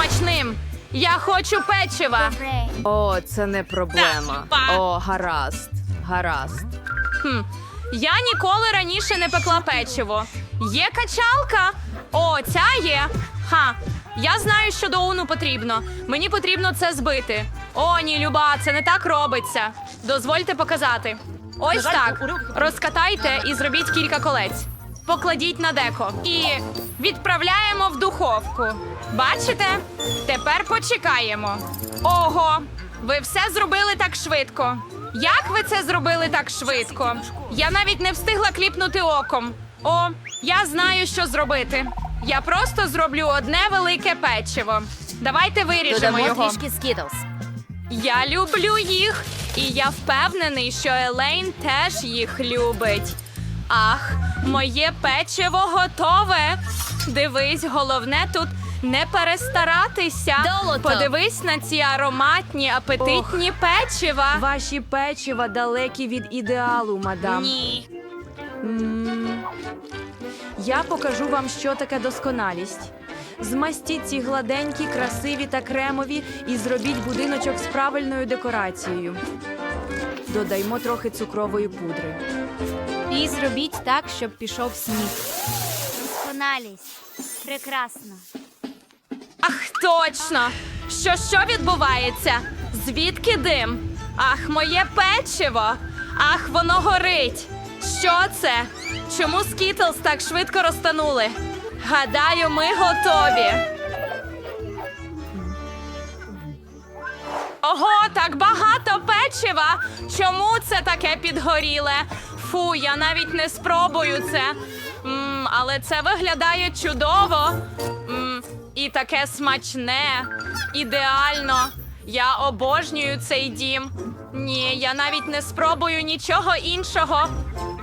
смачним. Я хочу печива. О, це не проблема. О, гаразд. Гаразд. Хм. Я ніколи раніше не пекла печиво. Є качалка? О, ця є. Ха. Я знаю, що до уну потрібно. Мені потрібно це збити. О, ні, Люба, це не так робиться. Дозвольте показати. Ось так. Розкатайте і зробіть кілька колець. Покладіть на деко і відправляємо в духовку. Бачите? Тепер почекаємо. Ого, ви все зробили так швидко. Як ви це зробили так швидко? Я навіть не встигла кліпнути оком. О, я знаю, що зробити. Я просто зроблю одне велике печиво. Давайте виріжемо Додамо його. трішки. Я люблю їх, і я впевнений, що Елейн теж їх любить. Ах, моє печиво готове. Дивись, головне тут не перестаратися. Долото. Подивись на ці ароматні, апетитні печива. Ваші печива далекі від ідеалу, мадам. Ні. М, Я покажу вам, що таке досконалість. Змастіть ці гладенькі, красиві та кремові і зробіть будиночок з правильною декорацією. Додаймо трохи цукрової пудри. І зробіть так, щоб пішов сніг. Досконалість. Прекрасно. Точно! Що що відбувається? Звідки дим? Ах, моє печиво! Ах, воно горить! Що це? Чому скітлс так швидко розтанули? Гадаю, ми готові. Ого, так багато печива! Чому це таке підгоріле? Фу, я навіть не спробую це. М, але це виглядає чудово. М, і таке смачне, ідеально. Я обожнюю цей дім. Ні, я навіть не спробую нічого іншого.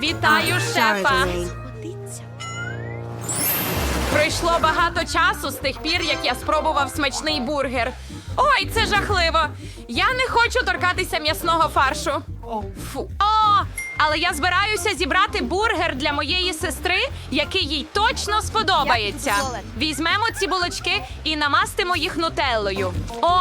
Вітаю, шефа. Пройшло багато часу з тих пір, як я спробував смачний бургер. Ой, це жахливо. Я не хочу торкатися м'ясного фаршу. Фу. Але я збираюся зібрати бургер для моєї сестри, який їй точно сподобається. Візьмемо ці булочки і намастимо їх нутеллою. О,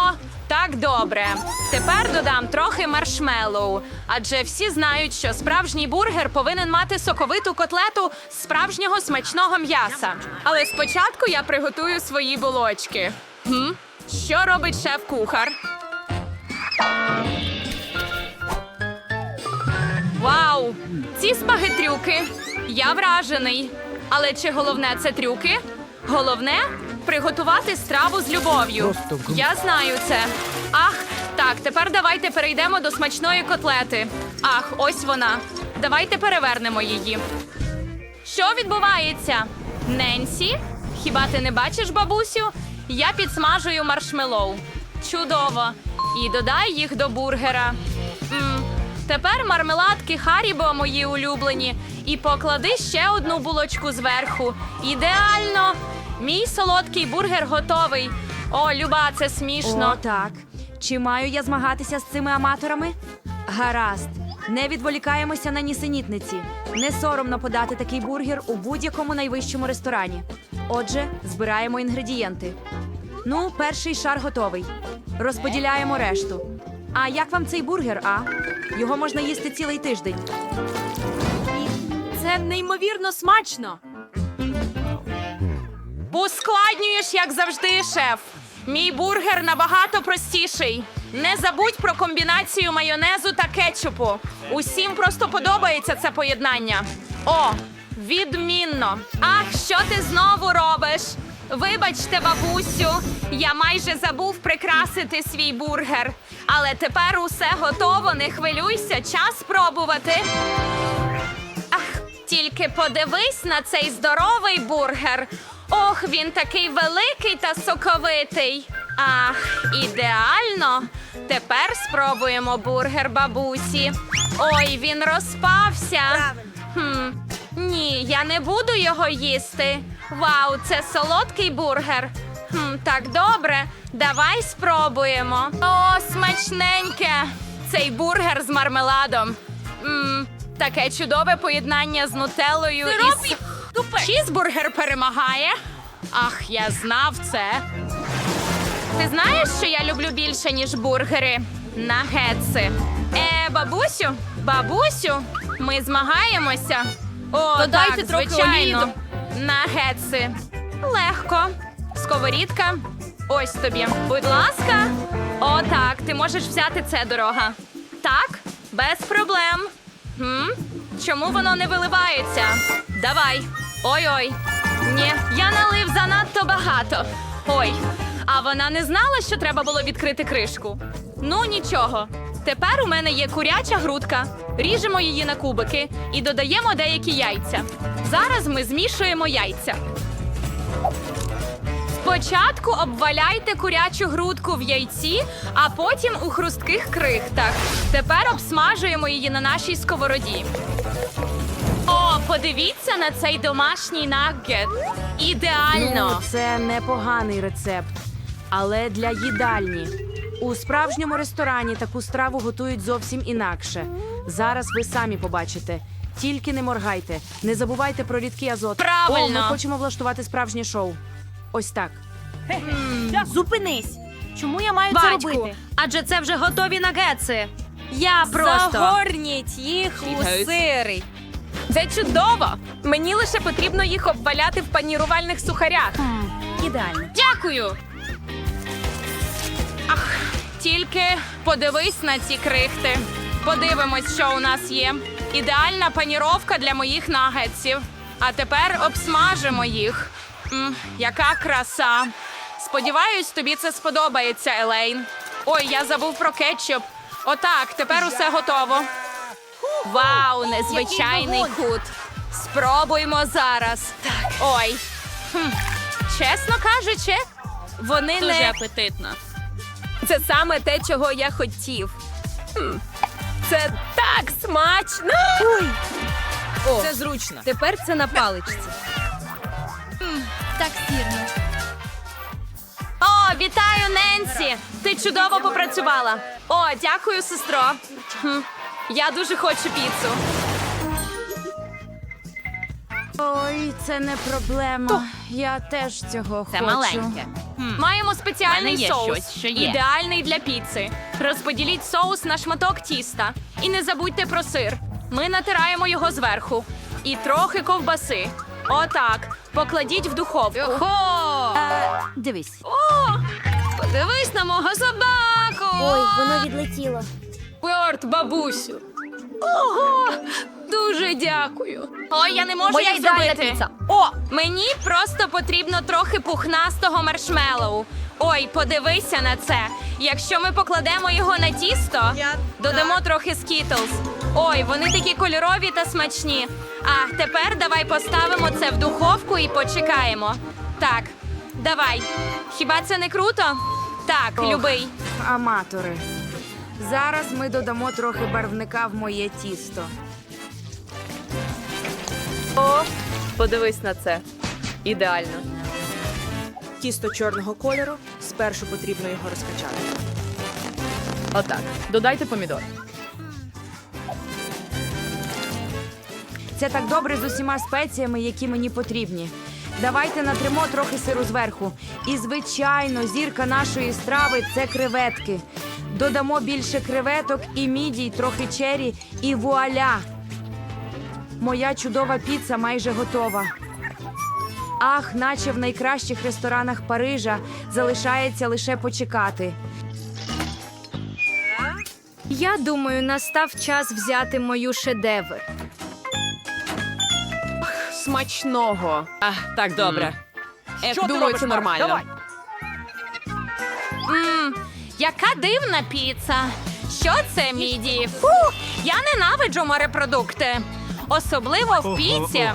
так добре. Тепер додам трохи маршмеллоу. Адже всі знають, що справжній бургер повинен мати соковиту котлету з справжнього смачного м'яса. Але спочатку я приготую свої булочки. Хм? Що робить шеф-кухар? Ці спагетрюки! Я вражений. Але чи головне це трюки? Головне приготувати страву з любов'ю. Я знаю це. Ах, так, тепер давайте перейдемо до смачної котлети. Ах, ось вона. Давайте перевернемо її. Що відбувається? Ненсі? Хіба ти не бачиш, бабусю? Я підсмажую маршмеллоу. Чудово. І додай їх до бургера. Тепер мармеладки Харібо мої улюблені. І поклади ще одну булочку зверху. Ідеально! Мій солодкий бургер готовий. О, Люба, це смішно. О, так. Чи маю я змагатися з цими аматорами? Гаразд. Не відволікаємося на нісенітниці. Не соромно подати такий бургер у будь-якому найвищому ресторані. Отже, збираємо інгредієнти. Ну, перший шар готовий. Розподіляємо решту. А як вам цей бургер, а? Його можна їсти цілий тиждень. Це неймовірно смачно. Ускладнюєш, як завжди, шеф. Мій бургер набагато простіший. Не забудь про комбінацію майонезу та кетчупу. Усім просто подобається це поєднання. О, відмінно. Ах, що ти знову робиш? Вибачте, бабусю, я майже забув прикрасити свій бургер. Але тепер усе готово, не хвилюйся, час спробувати. Ах, тільки подивись на цей здоровий бургер. Ох, він такий великий та соковитий. Ах, ідеально. Тепер спробуємо бургер бабусі. Ой, він розпався. Хм, ні, я не буду його їсти. Вау, це солодкий бургер. Хм, так добре, давай спробуємо. О, смачненьке! Цей бургер з мармеладом. М, таке чудове поєднання з нутеллою і з... Чізбургер перемагає. Ах, я знав це. Ти знаєш, що я люблю більше, ніж бургери? Нагетси. Е, бабусю, бабусю, ми змагаємося. О, Додайте так, трохи звичайно. олії Нагетси. Легко. Сковорідка. Ось тобі. Будь ласка. О, так, ти можеш взяти це дорога. Так, без проблем. М? Чому воно не виливається? Давай. Ой-ой. Ні, я налив занадто багато. Ой, а вона не знала, що треба було відкрити кришку. Ну нічого. Тепер у мене є куряча грудка. Ріжемо її на кубики і додаємо деякі яйця. Зараз ми змішуємо яйця. Спочатку обваляйте курячу грудку в яйці, а потім у хрустких крихтах. Тепер обсмажуємо її на нашій сковороді. О, подивіться на цей домашній наггет. Ідеально. Ну, це непоганий рецепт, але для їдальні. У справжньому ресторані таку страву готують зовсім інакше. Зараз ви самі побачите. Тільки не моргайте, не забувайте про рідкий азот. Правильно. О, ми хочемо влаштувати справжнє шоу. Ось так. Зупинись. Чому я маю це Батьку, робити? адже це вже готові нагетси. Я просто Загорніть їх у сири. Це чудово. Мені лише потрібно їх обваляти в панірувальних сухарях. Ідеально. Дякую. Ах, тільки подивись на ці крихти. Подивимось, що у нас є. Ідеальна паніровка для моїх нагетсів. А тепер обсмажимо їх. М, яка краса. Сподіваюсь, тобі це сподобається, Елейн. Ой, я забув про кетчуп. Отак, тепер усе готово. Вау, незвичайний кут. Спробуймо зараз. Так. Ой. Хм. Чесно кажучи, вони Дуже не апетитно. Це саме те, чого я хотів. Хм. Це так смачно. Це зручно. Тепер це на паличці. Так сірно. О, вітаю, Ненсі! Ти чудово попрацювала. О, дякую, сестро. Хм. Я дуже хочу піцу. ой, це не проблема. Я теж цього Це хочу. маленьке. Маємо В спеціальний мене є соус, щось, що є. ідеальний для піци. Розподіліть соус на шматок тіста. І не забудьте про сир. Ми натираємо його зверху. І трохи ковбаси. Отак. Покладіть в духовку. Хо! Е, дивись. О, подивись на мого собаку. Ой, воно відлетіло. Порт, бабусю. Ого, дуже дякую. Ой, я не можу Моя їх ідеальна зробити. піца. О, мені просто потрібно трохи пухнастого маршмеллоу. Ой, подивися на це. Якщо ми покладемо його на тісто, додамо трохи скітлз. Ой, вони такі кольорові та смачні. А тепер давай поставимо це в духовку і почекаємо. Так, давай. Хіба це не круто? Так, Ох. любий. Аматори. Зараз ми додамо трохи барвника в моє тісто. О, подивись на це. Ідеально. Тісто чорного кольору. Спершу потрібно його розкачати. Отак. Додайте помідор. Це так добре з усіма спеціями, які мені потрібні. Давайте натримо трохи сиру зверху. І, звичайно, зірка нашої страви це креветки. Додамо більше креветок і мідій, трохи чері, і вуаля! Моя чудова піца майже готова. Ах, наче в найкращих ресторанах Парижа залишається лише почекати. Я думаю, настав час взяти мою шедевр. Смачного. А, так, добре. Що Думаю, ти робиш, це Марк? нормально. Давай. Мм, яка дивна піца. Що це, міді? Фу, я ненавиджу морепродукти. Особливо в піці.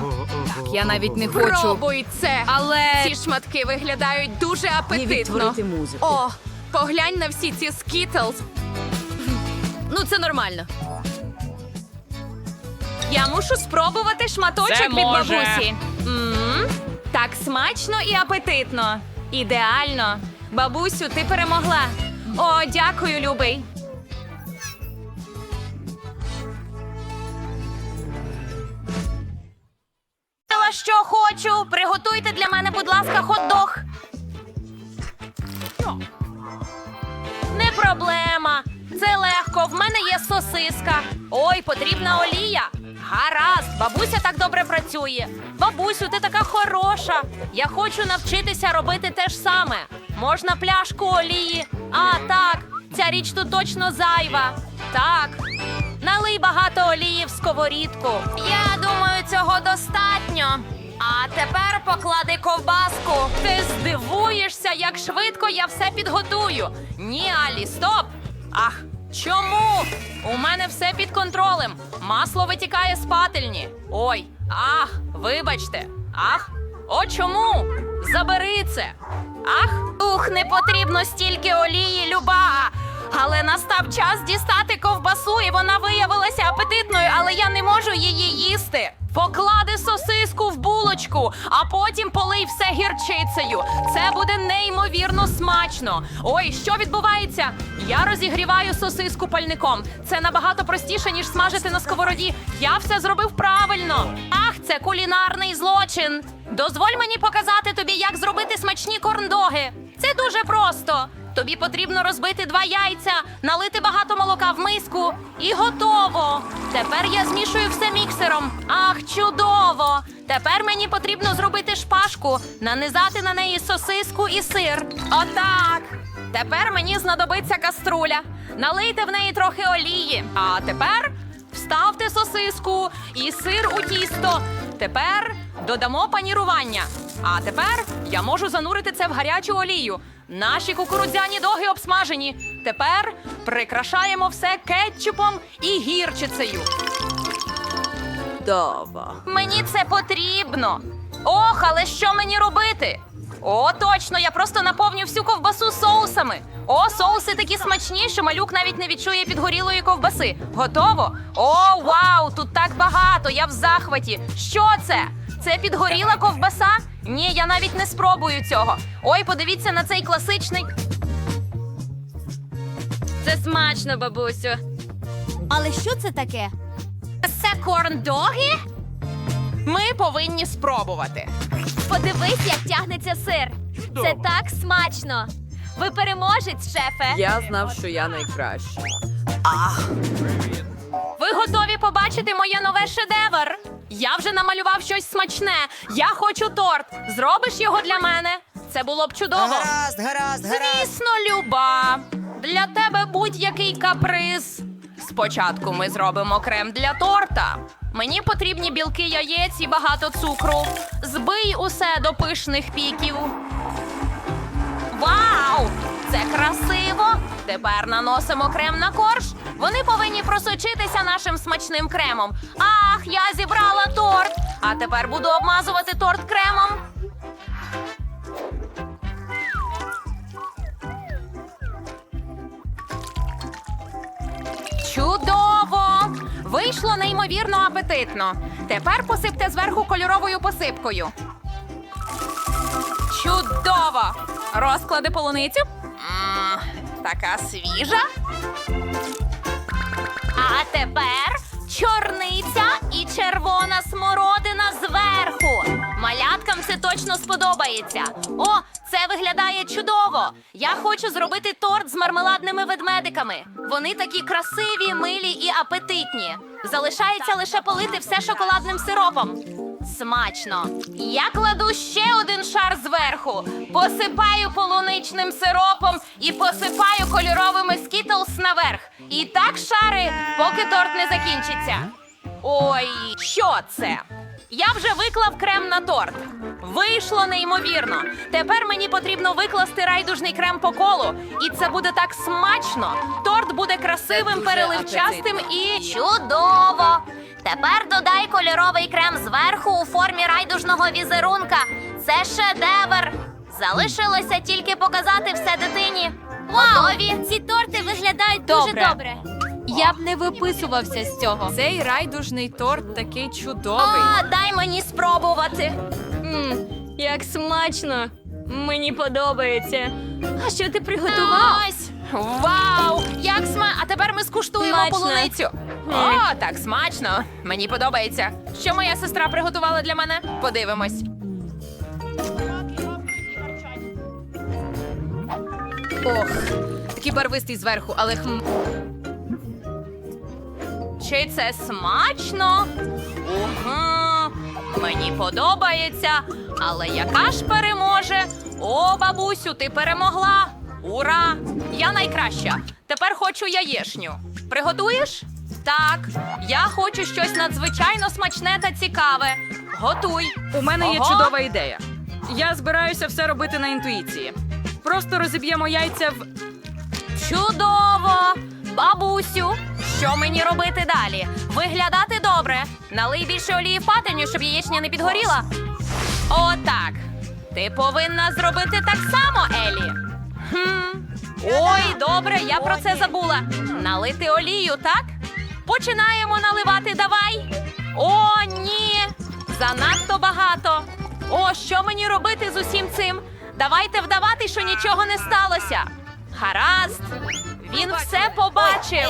Я навіть не хочу. Пробуй це. Але Ці шматки виглядають дуже апетитно. музику. О, поглянь на всі ці скітлз. Ну, це нормально. Я мушу спробувати шматочок Це від може. бабусі. м так смачно і апетитно. Ідеально. Бабусю, ти перемогла. О, дякую, любий. Що хочу. Приготуйте для мене, будь ласка, хот-дог. проблема. Це легко. В мене є сосиска. Ой, потрібна олія. Гаразд, бабуся так добре працює. Бабусю, ти така хороша. Я хочу навчитися робити те ж саме. Можна пляшку олії. А, так, ця річ тут точно зайва. Так. Налий багато олії в сковорідку. Я думаю, цього достатньо. А тепер поклади ковбаску. Ти здивуєшся, як швидко я все підготую. Ні, Алі, стоп! Ах, чому? У мене все під контролем. Масло витікає з пательні. Ой, ах, вибачте. Ах, о чому? Забери це. Ах, ух, не потрібно стільки олії, люба. Але настав час дістати ковбасу, і вона виявилася апетитною, але я не можу її їсти. Поклади сосиску в булочку, а потім полий все гірчицею. Це буде неймовірно смачно. Ой, що відбувається? Я розігріваю сосиску пальником. Це набагато простіше, ніж смажити на сковороді. Я все зробив правильно. Ах, це кулінарний злочин. Дозволь мені показати тобі, як зробити смачні корндоги. Це дуже просто. Тобі потрібно розбити два яйця, налити багато молока в миску і готово. Тепер я змішую все міксером. Ах, чудово! Тепер мені потрібно зробити шпажку, нанизати на неї сосиску і сир. Отак. Тепер мені знадобиться каструля. Налийте в неї трохи олії. А тепер вставте сосиску і сир у тісто. Тепер додамо панірування. А тепер я можу занурити це в гарячу олію. Наші кукурудзяні доги обсмажені. Тепер прикрашаємо все кетчупом і гірчицею. Дово. Мені це потрібно. Ох, але що мені робити? О, точно, я просто наповню всю ковбасу соусами. О, соуси такі смачні, що малюк навіть не відчує підгорілої ковбаси. Готово? О, вау! Тут так багато! Я в захваті. Що це? Це підгоріла ковбаса? Ні, я навіть не спробую цього. Ой, подивіться на цей класичний. Це смачно, бабусю. Але що це таке? Це корндоги? Ми повинні спробувати. Подивись, як тягнеться сир. Це так смачно. Ви переможець, шефе. Я знав, що я найкращий. Ви готові побачити моє нове шедевр? Я вже намалював щось смачне. Я хочу торт. Зробиш його для мене? Це було б чудово. Гаразд, гаразд, гаразд. Звісно, люба. Для тебе будь-який каприз. Спочатку ми зробимо крем для торта. Мені потрібні білки яєць і багато цукру. Збий усе до пишних піків. Вау! Це красиво! Тепер наносимо крем на корж. Вони повинні просочитися нашим смачним кремом. Ах, я зібрала торт! А тепер буду обмазувати торт кремом. Чудово! Вийшло неймовірно апетитно. Тепер посипте зверху кольоровою посипкою. Чудово! Розклади полуницю. Така свіжа. А тепер чорниця і червона смородина зверху. Маляткам це точно сподобається. О, це виглядає чудово. Я хочу зробити торт з мармеладними ведмедиками. Вони такі красиві, милі і апетитні. Залишається лише полити все шоколадним сиропом. Смачно. Я кладу ще один шар зверху, посипаю полуничним сиропом і посипаю кольоровими скітлс наверх. І так шари, поки торт не закінчиться. Ой, що це? Я вже виклав крем на торт. Вийшло неймовірно. Тепер мені потрібно викласти райдужний крем по колу. І це буде так смачно. Торт буде красивим, переливчастим і чудово. Тепер додай кольоровий крем зверху у формі райдужного візерунка. Це шедевр. Залишилося тільки показати все дитині. Готові? Ці торти виглядають Добре. дуже добре. Я б не виписувався з цього. Цей райдужний торт такий чудовий. А, дай мені спробувати. Мм, як смачно. Мені подобається. А що ти приготував? Ось! Вау! Як сма... А тепер ми скуштуємо Смачно. полуницю. О, так смачно. Мені подобається. Що моя сестра приготувала для мене? Подивимось. Ох, такий барвистий зверху, але хм. Чи це смачно? Угу. Мені подобається. Але яка ж переможе? О, бабусю, ти перемогла! Ура! Я найкраща. Тепер хочу яєшню. Приготуєш? Так, я хочу щось надзвичайно смачне та цікаве. Готуй. У мене є Ого. чудова ідея. Я збираюся все робити на інтуїції. Просто розіб'ємо яйця в. Чудово! Бабусю, що мені робити далі? Виглядати добре. Налий більше олії в пательню, щоб яєчня не підгоріла. Отак. Ти повинна зробити так само, Елі. Хм. Ой, добре, я про це забула. Налити олію, так? Починаємо наливати, давай. О, ні! Занадто багато. О, що мені робити з усім цим? Давайте вдавати, що нічого не сталося. Гаразд. Він все побачив.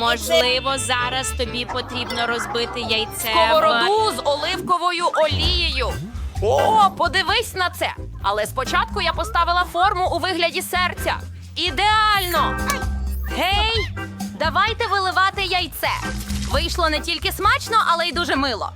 Можливо, зараз тобі потрібно розбити яйце. в- Сковороду з оливковою олією. О, подивись на це. Але спочатку я поставила форму у вигляді серця. Ідеально! Гей, давайте виливати яйце. Вийшло не тільки смачно, але й дуже мило.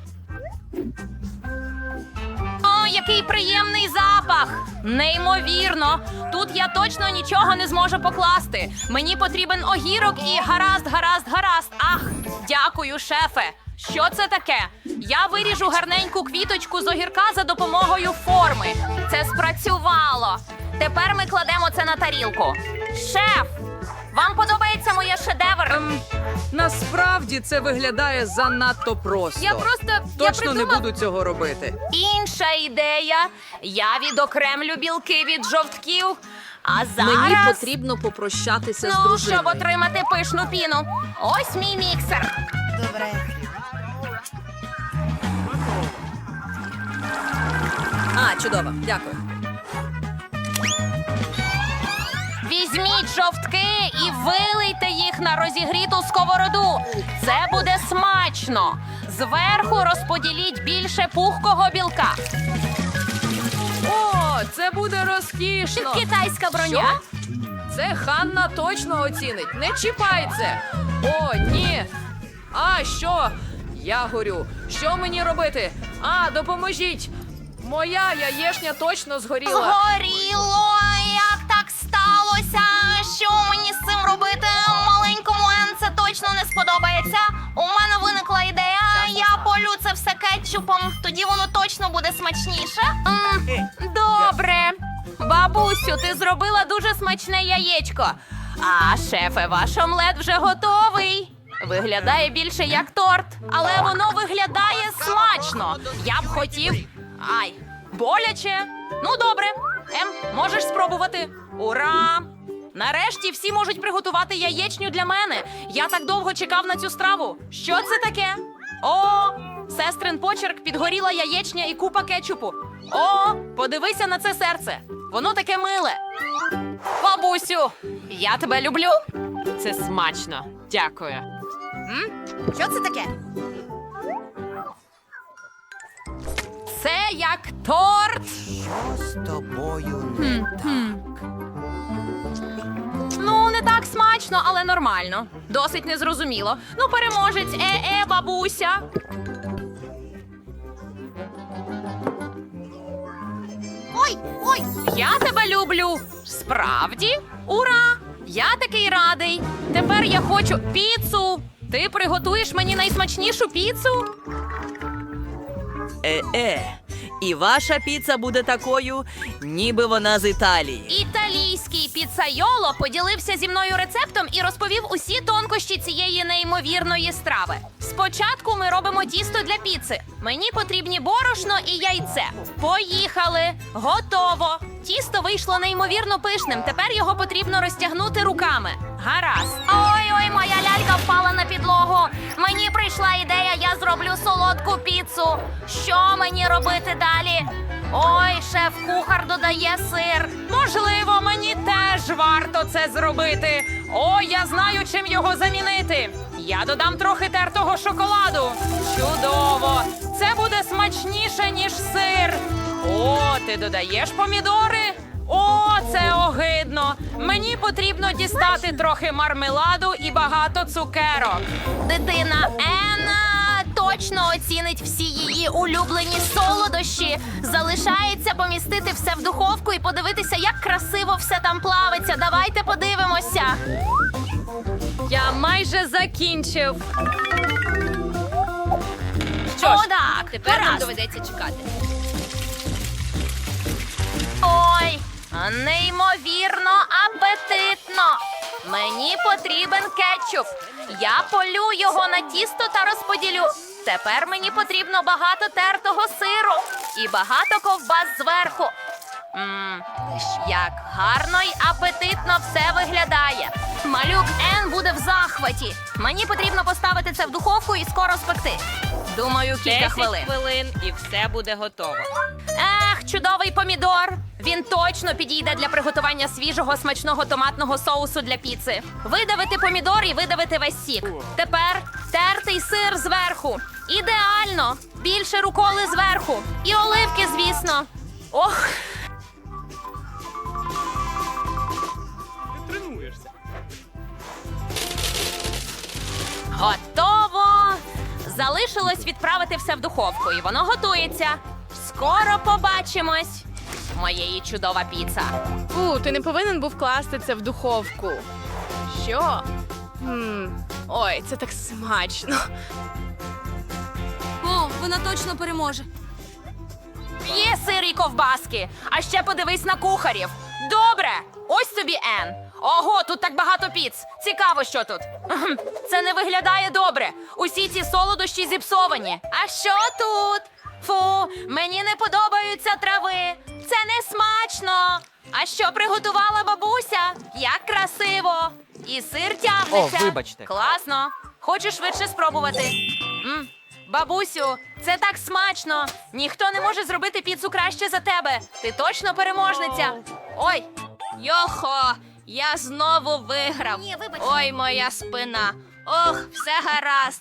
О, який приємний запах! Неймовірно! Тут я точно нічого не зможу покласти. Мені потрібен огірок і гаразд, гаразд, гаразд. Ах, дякую, шефе. Що це таке? Я виріжу гарненьку квіточку з огірка за допомогою форми. Це спрацювало. Тепер ми кладемо це на тарілку. Шеф! Вам подобається моє шедевр? Ем, насправді це виглядає занадто просто. Я просто я точно не буду цього робити. Інша ідея. Я відокремлю білки від жовтків. А зараз Мені потрібно попрощатися з ну, щоб отримати пишну піну. Ось мій міксер. А, чудово, дякую. Візьміть жовтки і вилийте їх на розігріту сковороду. Це буде смачно. Зверху розподіліть більше пухкого білка. О, це буде розкішно. Китайська броня. Це Ханна точно оцінить. Не чіпай це. О, ні. А що? Я горю. Що мені робити? А, допоможіть. Моя яєшня точно згоріла. Горіло, як так сталося? Що мені з цим робити? Маленькому Ен це точно не сподобається. У мене виникла ідея. Я полю це все кетчупом. Тоді воно точно буде смачніше. М, Добре. Бабусю, ти зробила дуже смачне яєчко. А шефе, ваш омлет вже готовий. Виглядає більше як торт, але воно виглядає смачно. Я б хотів. Ай, боляче. Ну, добре. Ем, можеш спробувати. Ура! Нарешті всі можуть приготувати яєчню для мене. Я так довго чекав на цю страву. Що це таке? О, сестрин почерк, підгоріла яєчня і купа кетчупу. О, подивися на це серце. Воно таке миле. Бабусю, я тебе люблю. Це смачно. Дякую. Що це таке? Це як торт. Що З тобою не так? Ну, не так смачно, але нормально. Досить незрозуміло. Ну, переможець, е-е, бабуся. Ой, ой, я тебе люблю. Справді? Ура! Я такий радий. Тепер я хочу піцу. Ти приготуєш мені найсмачнішу піцу? Е-е, і ваша піца буде такою, ніби вона з Італії. Італійський піцайоло поділився зі мною рецептом і розповів усі тонкощі цієї неймовірної страви. Спочатку ми робимо тісто для піци. Мені потрібні борошно і яйце. Поїхали! Готово! Тісто вийшло неймовірно пишним. Тепер його потрібно розтягнути руками. Гаразд. Ой, ой, моя лялька впала на підлогу. Мені прийшла ідея, зроблю солодку піцу. Що мені робити далі? Ой, шеф-кухар додає сир. Можливо, мені теж варто це зробити. О, я знаю, чим його замінити. Я додам трохи тертого шоколаду. Чудово! Це буде смачніше, ніж сир. О, ти додаєш помідори? О, це огидно. Мені потрібно дістати трохи мармеладу і багато цукерок. Дитина Енна точно оцінить всі її улюблені солодощі. Залишається помістити все в духовку і подивитися, як красиво все там плавиться. Давайте подивимося. Я майже закінчив. О, так, Тепер нам гаразд. доведеться чекати. Ой, неймовірно апетитно. Мені потрібен кетчуп. Я полю його на тісто та розподілю. Тепер мені потрібно багато тертого сиру і багато ковбас зверху. Мм, як гарно й апетитно все виглядає. Малюк Ен буде в захваті. Мені потрібно поставити це в духовку і скоро спекти. Думаю, кілька 10 хвилин. хвилин і все буде готово. Ех, чудовий помідор. Він точно підійде для приготування свіжого смачного томатного соусу для піци. Видавити помідор і видавити весь сік. Тепер тертий сир зверху. Ідеально! Більше руколи зверху. І оливки, звісно. Ох. Готово! Залишилось відправити все в духовку, і воно готується. Скоро побачимось. Моєї чудова піца. У, ти не повинен був класти це в духовку. Що? Хм. Ой, це так смачно. О, вона точно переможе. Є сир і ковбаски. А ще подивись на кухарів. Добре, ось тобі Ен. Ого, тут так багато піц. Цікаво, що тут. Це не виглядає добре. Усі ці солодощі зіпсовані. А що тут? Фу, мені не подобаються трави. Це не смачно. А що приготувала бабуся? Як красиво! І сир тягнеться. О, вибачте. Класно. Хочеш швидше спробувати? М, Бабусю, це так смачно. Ніхто не може зробити піцу краще за тебе. Ти точно переможниця. Ой, Йохо, я знову виграв. Ні, вибач. Ой, моя спина. Ох, все гаразд.